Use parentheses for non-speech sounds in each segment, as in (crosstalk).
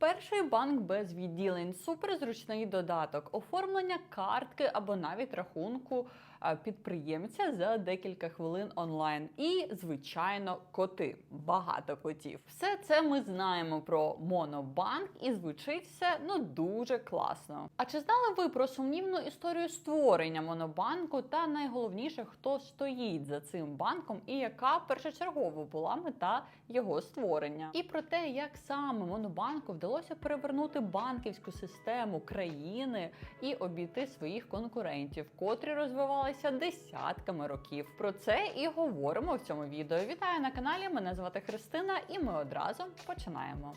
Перший банк без відділень, суперзручний додаток, оформлення картки або навіть рахунку підприємця за декілька хвилин онлайн. І, звичайно, коти. Багато котів. Все це ми знаємо про Монобанк і звучить все ну дуже класно. А чи знали ви про сумнівну історію створення Монобанку та найголовніше, хто стоїть за цим банком і яка першочергово була мета його створення? І про те, як саме Монобанку вдалося перевернути банківську систему країни і обійти своїх конкурентів, котрі розвивалися десятками років. Про це і говоримо в цьому відео. Вітаю на каналі. Мене звати Христина, і ми одразу починаємо.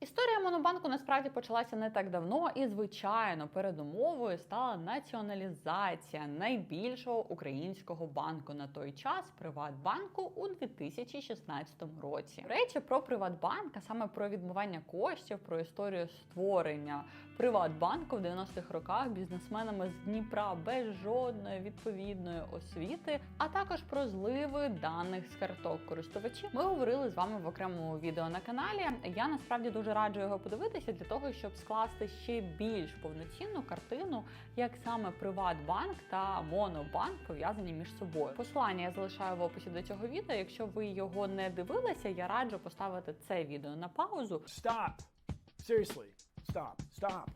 Історія Монобанку насправді почалася не так давно, і звичайно, передумовою стала націоналізація найбільшого українського банку на той час Приватбанку у 2016 році. Речі про Приватбанк, а саме про відмивання коштів, про історію створення Приватбанку в 90-х роках бізнесменами з Дніпра без жодної відповідної освіти, а також про зливи даних з карток користувачів. Ми говорили з вами в окремому відео на каналі. Я насправді дуже раджу його подивитися для того, щоб скласти ще більш повноцінну картину, як саме Приватбанк та Монобанк пов'язані між собою. Посилання я залишаю в описі до цього відео. Якщо ви його не дивилися, я раджу поставити це відео на паузу. Stop. Seriously. Stop. Stop.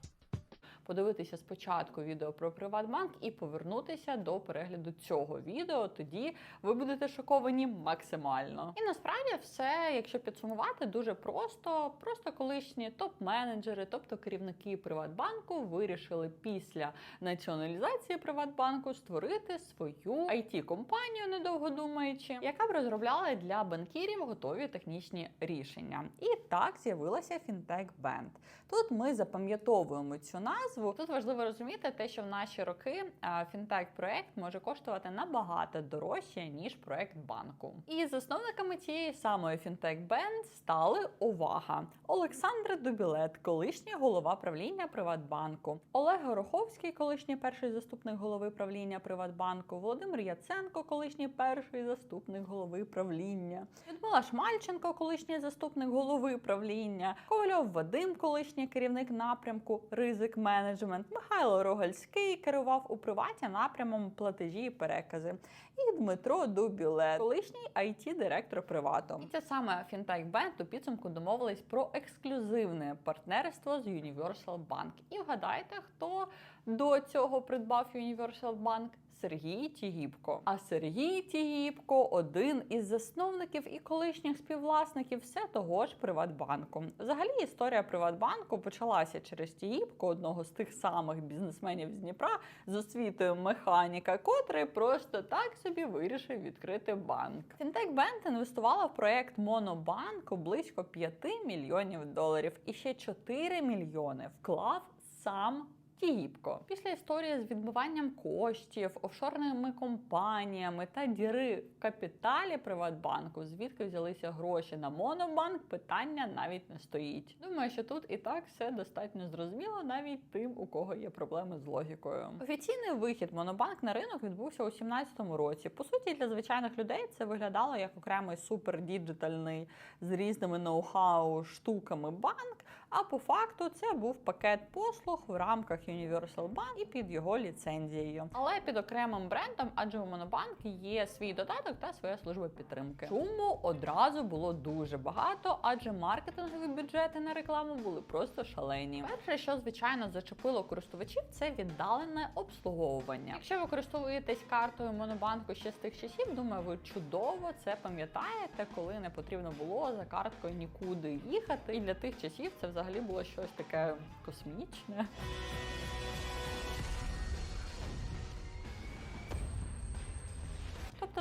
Подивитися спочатку відео про Приватбанк і повернутися до перегляду цього відео. Тоді ви будете шоковані максимально. І насправді все, якщо підсумувати, дуже просто. Просто колишні топ-менеджери, тобто керівники Приватбанку, вирішили після націоналізації Приватбанку створити свою it компанію недовго думаючи, яка б розробляла для банкірів готові технічні рішення. І так з'явилася Fintech Band. Тут ми запам'ятовуємо цю назву. Тут важливо розуміти те, що в наші роки фінтек проект може коштувати набагато дорожче ніж проект банку. І засновниками цієї самої фінтек Band стали увага Олександр Дубілет, колишній голова правління Приватбанку, Олег Гороховський, колишній перший заступник голови правління Приватбанку, Володимир Яценко, колишній перший заступник голови правління, Людмила Шмальченко, колишній заступник голови правління, Ковальов Вадим, колишній керівник напрямку ризик менеджмент, Михайло Рогальський керував у приваті напрямом платежі і перекази, і Дмитро Дубілет, колишній it директор привату. І це саме Fintech Bank у підсумку домовились про ексклюзивне партнерство з Universal Bank. І вгадайте, хто до цього придбав Universal Bank? Сергій Тігіпко. А Сергій Тігіпко один із засновників і колишніх співвласників все того ж Приватбанку. Взагалі історія Приватбанку почалася через Тігіпко, одного з тих самих бізнесменів з Дніпра з освітою механіка, котрий просто так собі вирішив відкрити банк. Фінтек Бенд інвестувала в проект Монобанку близько 5 мільйонів доларів, і ще 4 мільйони вклав сам. Тігіпко. Після історії з відмиванням коштів, офшорними компаніями та діри в капіталі Приватбанку, звідки взялися гроші на Монобанк, питання навіть не стоїть. Думаю, що тут і так все достатньо зрозуміло, навіть тим, у кого є проблеми з логікою. Офіційний вихід Монобанк на ринок відбувся у 2017 році. По суті, для звичайних людей це виглядало як окремий супердіджитальний з різними ноу-хау штуками банк. А по факту це був пакет послуг в рамках Universal Bank і під його ліцензією. Але під окремим брендом, адже у Монобанк є свій додаток та своя служба підтримки. Шуму одразу було дуже багато, адже маркетингові бюджети на рекламу були просто шалені. Перше, що звичайно зачепило користувачів, це віддалене обслуговування. Якщо ви користуєтесь картою Монобанку ще з тих часів, думаю, ви чудово це пам'ятаєте, коли не потрібно було за карткою нікуди їхати. І для тих часів це взагалі було щось таке космічне.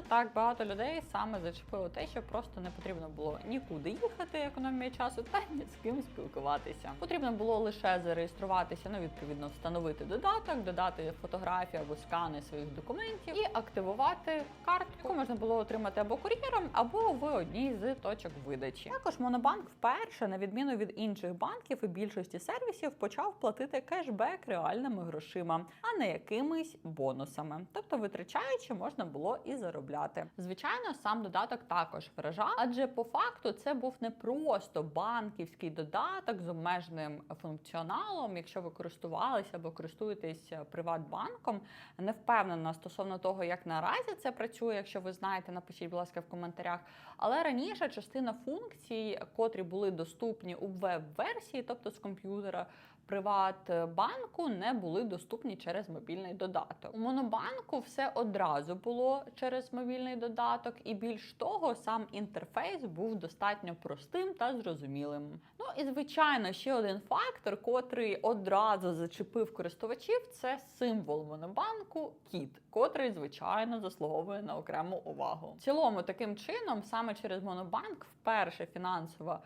Так багато людей саме зачепило те, що просто не потрібно було нікуди їхати, економія часу, та ні з ким спілкуватися. Потрібно було лише зареєструватися, ну відповідно встановити додаток, додати фотографії або скани своїх документів і активувати картку, яку можна було отримати або кур'єром, або в одній з точок видачі. Також Монобанк вперше, на відміну від інших банків і більшості сервісів, почав платити кешбек реальними грошима, а не якимись бонусами. Тобто, витрачаючи, можна було і заробляти замовляти. Звичайно, сам додаток також вражав, адже по факту це був не просто банківський додаток з обмеженим функціоналом. Якщо ви користувалися або користуєтесь Приватбанком, не впевнена стосовно того, як наразі це працює. Якщо ви знаєте, напишіть, будь ласка, в коментарях. Але раніше частина функцій, котрі були доступні у веб-версії, тобто з комп'ютера. Приватбанку не були доступні через мобільний додаток. У монобанку все одразу було через мобільний додаток, і більш того, сам інтерфейс був достатньо простим та зрозумілим. Ну і звичайно, ще один фактор, котрий одразу зачепив користувачів, це символ монобанку кіт, котрий звичайно заслуговує на окрему увагу. В цілому, таким чином, саме через монобанк, вперше фінансова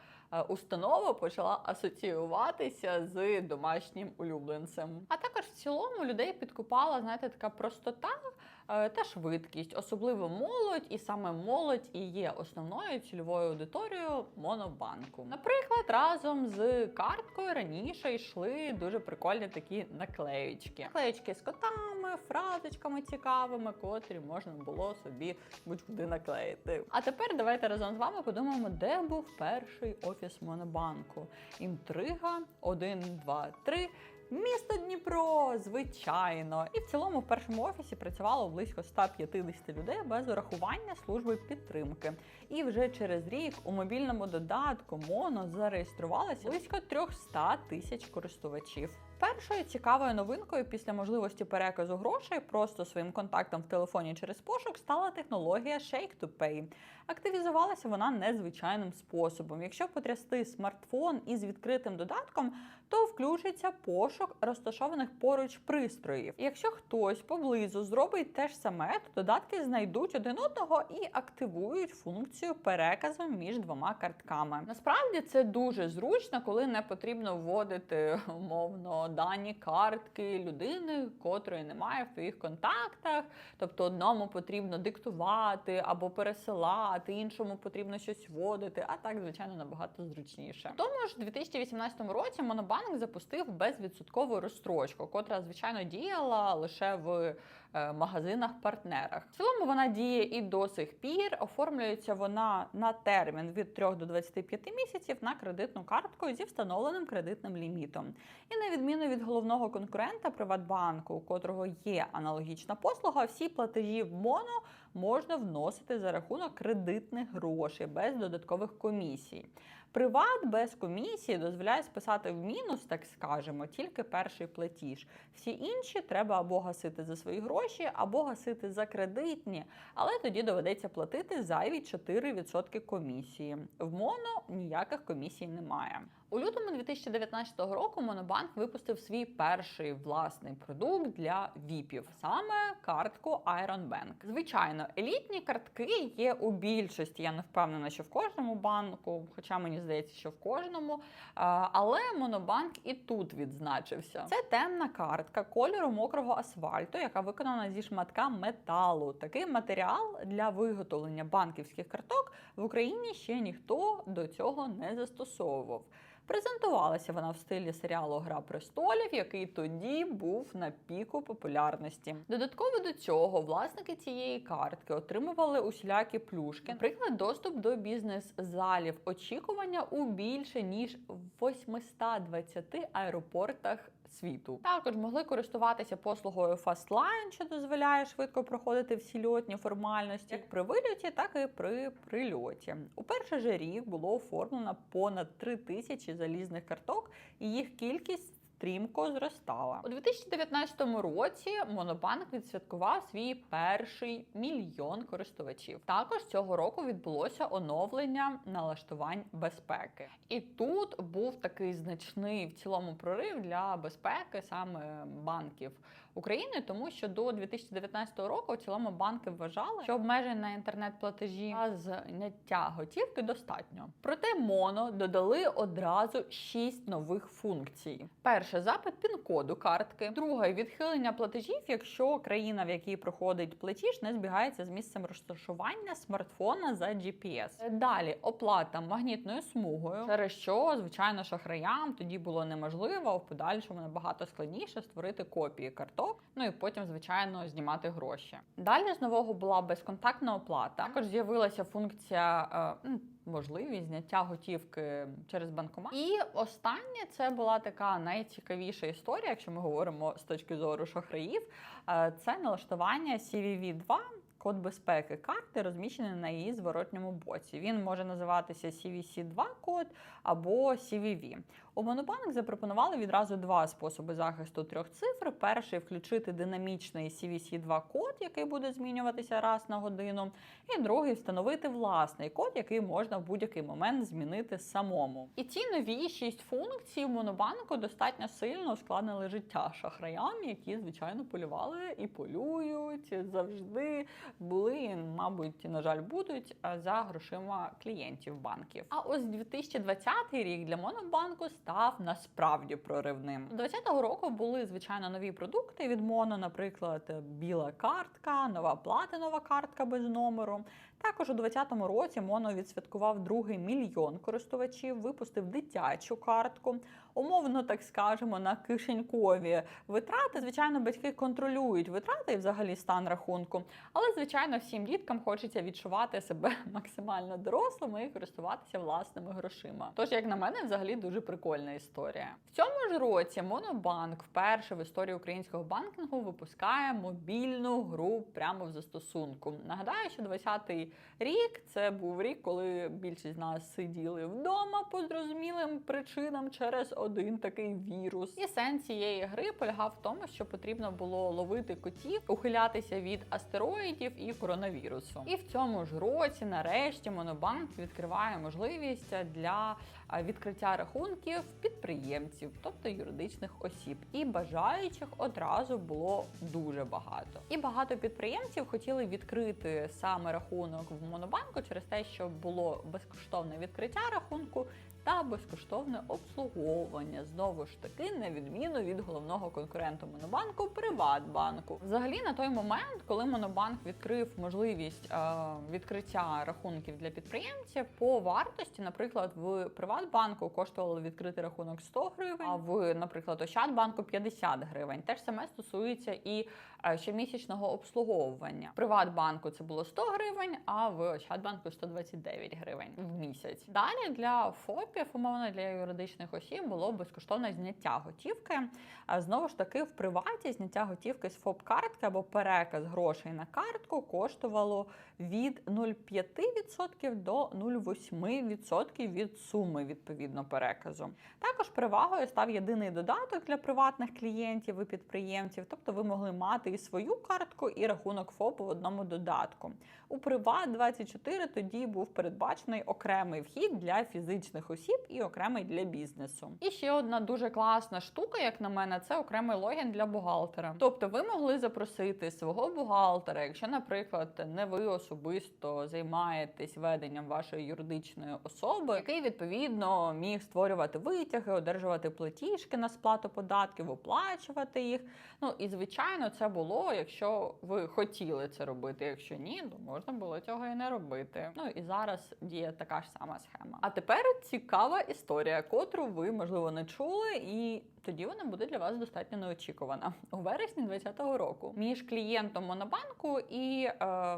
установа почала асоціюватися з домашнім улюбленцем. А також в цілому людей підкупала, знаєте, така простота е, та швидкість, особливо молодь, і саме молодь і є основною цільовою аудиторією монобанку. Наприклад, разом з карткою раніше йшли дуже прикольні такі наклеючки. Наклеючки з котами, фразочками цікавими, котрі можна було собі будь-куди наклеїти. А тепер давайте разом з вами подумаємо, де був перший офіс монобанку. Інтрига 1, 2, 3. Місто Дніпро, звичайно. І в цілому в першому офісі працювало близько 150 людей без урахування служби підтримки. І вже через рік у мобільному додатку Моно зареєструвалося близько 300 тисяч користувачів. Першою цікавою новинкою після можливості переказу грошей просто своїм контактом в телефоні через пошук стала технологія Shake to Pay. Активізувалася вона незвичайним способом. Якщо потрясти смартфон із відкритим додатком, то включиться пошук розташованих поруч пристроїв. Якщо хтось поблизу зробить те ж саме, то додатки знайдуть один одного і активують функцію переказу між двома картками. Насправді це дуже зручно, коли не потрібно вводити умовно дані картки людини, котрої немає в твоїх контактах. Тобто одному потрібно диктувати або пересилати, іншому потрібно щось вводити. А так, звичайно, набагато зручніше. Тому ж, у 2018 році Монобанк запустив безвідсоткову розстрочку, котра звичайно діяла лише в е, магазинах-партнерах. В цілому вона діє і до сих пір. Оформлюється вона на термін від 3 до 25 місяців на кредитну картку зі встановленим кредитним лімітом. І на відміну від головного конкурента Приватбанку, у котрого є аналогічна послуга, всі платежі в моно можна вносити за рахунок кредитних грошей без додаткових комісій. Приват без комісії дозволяє списати в мінус, так скажемо, тільки перший платіж. Всі інші треба або гасити за свої гроші, або гасити за кредитні, але тоді доведеться платити зайві 4% комісії. В моно ніяких комісій немає. У лютому 2019 року Монобанк випустив свій перший власний продукт для ВІПів, саме картку Iron Bank. Звичайно, елітні картки є у більшості. Я не впевнена, що в кожному банку, хоча мені здається, що в кожному. Але Монобанк і тут відзначився. Це темна картка кольору мокрого асфальту, яка виконана зі шматка металу. Такий матеріал для виготовлення банківських карток в Україні ще ніхто до цього не застосовував. Презентувалася вона в стилі серіалу Гра престолів, який тоді був на піку популярності. Додатково до цього власники цієї картки отримували усілякі плюшки, наприклад, доступ до бізнес-залів, очікування у більше ніж 820 аеропортах. Світу також могли користуватися послугою Fastline, що дозволяє швидко проходити всі льотні формальності як при вильоті, так і при прильоті. У перший же рік було оформлено понад 3 тисячі залізних карток, і їх кількість стрімко зростала. У 2019 році Монобанк відсвяткував свій перший мільйон користувачів. Також цього року відбулося оновлення налаштувань безпеки. І тут був такий значний в цілому прорив для безпеки саме банків України, тому що до 2019 року в цілому банки вважали, що обмежень на інтернет-платежі та зняття готівки достатньо. Проте моно додали одразу шість нових функцій. Перше запит пін-коду картки, друге відхилення платежів, якщо країна, в якій проходить платіж, не збігається з місцем розташування смартфона за GPS. Далі оплата магнітною смугою, через що, звичайно, шахраям тоді було неможливо в подальшому набагато складніше створити копії карток. Ну і потім, звичайно, знімати гроші. Далі з нового була безконтактна оплата. Також з'явилася функція. е, Можливість зняття готівки через банкомат. І останнє це була така найцікавіша історія, якщо ми говоримо з точки зору шахраїв. е, Це налаштування CVV-2, код безпеки карти, розміщений на її зворотньому боці. Він може називатися CVC2 код або CVV. У Монобанк запропонували відразу два способи захисту трьох цифр. Перший включити динамічний CVC2 код, який буде змінюватися раз на годину. І другий встановити власний код, який можна в будь-який момент змінити самому. І ці нові шість функцій в Монобанку достатньо сильно ускладнили життя шахраям, які звичайно полювали і полюють завжди були, і, мабуть, на жаль, будуть за грошима клієнтів банків. А ось 2020 рік для Монобанку став насправді проривним. До 2020 року були звичайно нові продукти від Моно, наприклад, біла картка, нова платинова картка без номеру. Також у 2020 році Моно відсвяткував другий мільйон користувачів, випустив дитячу картку. Умовно, так скажемо, на кишенькові витрати. Звичайно, батьки контролюють витрати і взагалі стан рахунку. Але, звичайно, всім діткам хочеться відчувати себе (laughs) максимально дорослими і користуватися власними грошима. Тож, як на мене, взагалі дуже прикольна історія. В цьому ж році Монобанк вперше в історії українського банкінгу випускає мобільну гру прямо в застосунку. Нагадаю, що 20-й рік це був рік, коли більшість з нас сиділи вдома по зрозумілим причинам через один такий вірус. І сенс цієї гри полягав в тому, що потрібно було ловити котів, ухилятися від астероїдів і коронавірусу. І в цьому ж році, нарешті, Монобанк відкриває можливість для відкриття рахунків підприємців, тобто юридичних осіб. І бажаючих одразу було дуже багато. І багато підприємців хотіли відкрити саме рахунок в Монобанку через те, що було безкоштовне відкриття рахунку. Та безкоштовне обслуговування знову ж таки на відміну від головного конкуренту Монобанку Приватбанку. Взагалі на той момент, коли Монобанк відкрив можливість е, відкриття рахунків для підприємців по вартості, наприклад, в Приватбанку коштувало відкрити рахунок 100 гривень, а в, наприклад, Ощадбанку 50 гривень. Те ж саме стосується і е, щомісячного обслуговування. В Приватбанку це було 100 гривень, а в Ощадбанку 129 гривень в місяць. Далі для ФОПів, умовно для юридичних осіб, було безкоштовне зняття готівки. А знову ж таки, в приваті зняття готівки з ФОП-картки або переказ грошей на картку коштувало від 0,5% до 0,8% від суми відповідно переказу. Також перевагою став єдиний додаток для приватних клієнтів і підприємців, тобто ви могли мати і свою картку, і рахунок ФОПу в одному додатку. У Приват 24 тоді був передбачений окремий вхід для фізичних осіб і окремий для бізнесу. І ще одна дуже класна штука, як на мене, це окремий логін для бухгалтера. Тобто, ви могли запросити свого бухгалтера, якщо, наприклад, не ви особисто займаєтесь веденням вашої юридичної особи, який відповідно міг створювати витяги, одержувати платіжки на сплату податків, оплачувати їх. Ну і звичайно, це було, якщо ви хотіли це робити. Якщо ні, то можна було цього і не робити. Ну і зараз діє така ж сама схема. А тепер цікава історія, котру ви можливо не чули, і тоді вона буде для вас достатньо неочікувана. У вересні 2020 року між клієнтом Монобанку і е,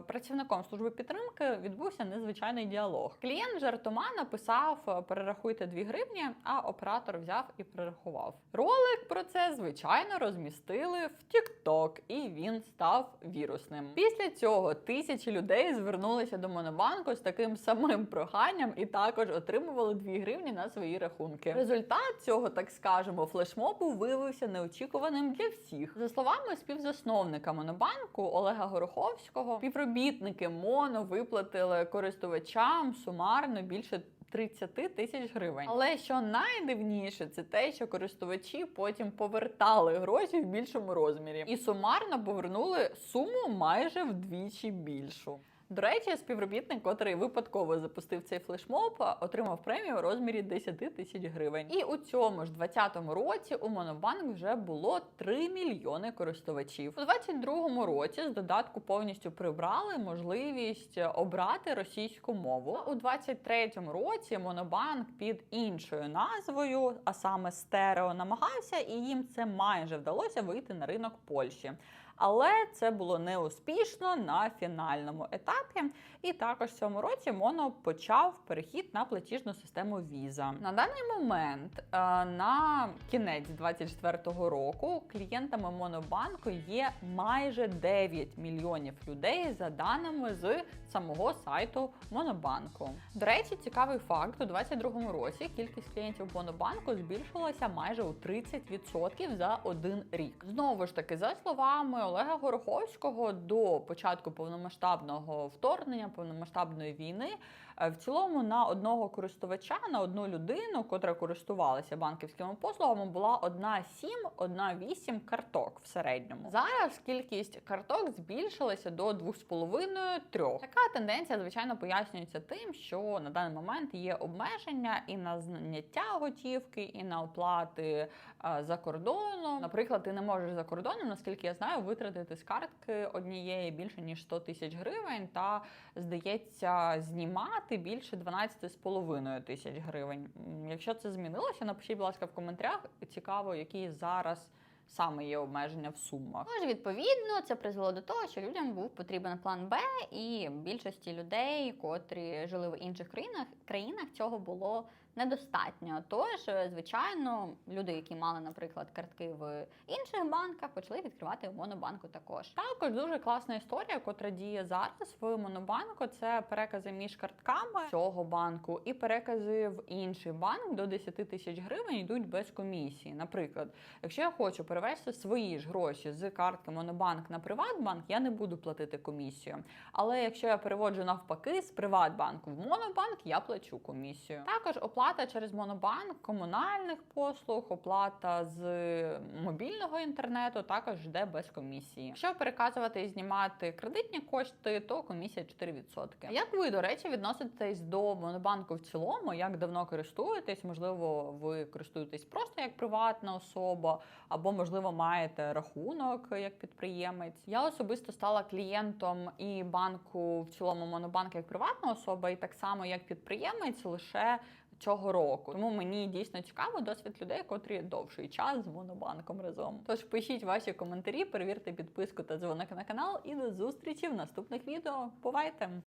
працівником служби підтримки відбувся незвичайний діалог. Клієнт жартома написав: е, перерахуйте 2 гривні, а оператор взяв і перерахував. Ролик про це звичайно розмістили в TikTok, і він став вірусним. Після цього тисячі людей звернулися до Монобанку з таким самим проханням і також отримували 2 гривні на свої рахунки. Результат цього, так скажемо, флешмобу виявився неочікуваним для всіх. За словами співзасновника Монобанку Олега Гороховського, співробітники Моно виплатили користувачам сумарно більше. 30 тисяч гривень. Але що найдивніше, це те, що користувачі потім повертали гроші в більшому розмірі і сумарно повернули суму майже вдвічі більшу. До речі, співробітник, котрий випадково запустив цей флешмоб, отримав премію у розмірі 10 тисяч гривень. І у цьому ж 2020 році у Монобанк вже було 3 мільйони користувачів. У 2022 році з додатку повністю прибрали можливість обрати російську мову. У 2023 році Монобанк під іншою назвою, а саме стерео, намагався, і їм це майже вдалося вийти на ринок Польщі. Але це було неуспішно на фінальному етапі. І також в цьому році Моно почав перехід на платіжну систему Visa. На даний момент, е, на кінець 2024 року, клієнтами Монобанку є майже 9 мільйонів людей за даними з самого сайту Монобанку. До речі, цікавий факт: у 2022 році кількість клієнтів Монобанку збільшилася майже у 30% за один рік. Знову ж таки, за словами Олега Гороховського, до початку повномасштабного вторгнення, повномасштабної війни, в цілому на одного користувача, на одну людину, котра користувалася банківськими послугами, була одна 7, одна 8 карток в середньому. Зараз кількість карток збільшилася до 2,5-3. Така тенденція, звичайно, пояснюється тим, що на даний момент є обмеження і на зняття готівки, і на оплати е, за кордоном. Наприклад, ти не можеш за кордоном, наскільки я знаю, витратити з картки однієї більше ніж 100 тисяч гривень, та здається, знімати більше 12,5 тисяч гривень. Якщо це змінилося, напишіть, будь ласка, в коментарях. Цікаво, які зараз саме є обмеження в сумах. Тож, відповідно, це призвело до того, що людям був потрібен план Б, і більшості людей, котрі жили в інших країнах, країнах цього було недостатньо. Тож, е, звичайно, люди, які мали, наприклад, картки в інших банках, почали відкривати в монобанку також. Також дуже класна історія, котра діє зараз в Монобанку. Це перекази між картками цього банку і перекази в інший банк до 10 тисяч гривень йдуть без комісії. Наприклад, якщо я хочу перевести свої ж гроші з картки Монобанк на Приватбанк, я не буду платити комісію. Але якщо я переводжу навпаки з Приватбанку в Монобанк, я плачу комісію. Також оплата через Монобанк комунальних послуг, оплата з мобільного інтернету також йде без комісії. Якщо переказувати і знімати кредитні кошти, то комісія 4%. Як ви, до речі, відноситесь до Монобанку в цілому? Як давно користуєтесь? Можливо, ви користуєтесь просто як приватна особа, або можливо маєте рахунок як підприємець. Я особисто стала клієнтом і банку в цілому Монобанк як приватна особа, і так само як підприємець лише цього року. Тому мені дійсно цікаво досвід людей, котрі довший час з монобанком разом. Тож пишіть ваші коментарі, перевірте підписку та дзвоник на канал. І до зустрічі в наступних відео. Бувайте!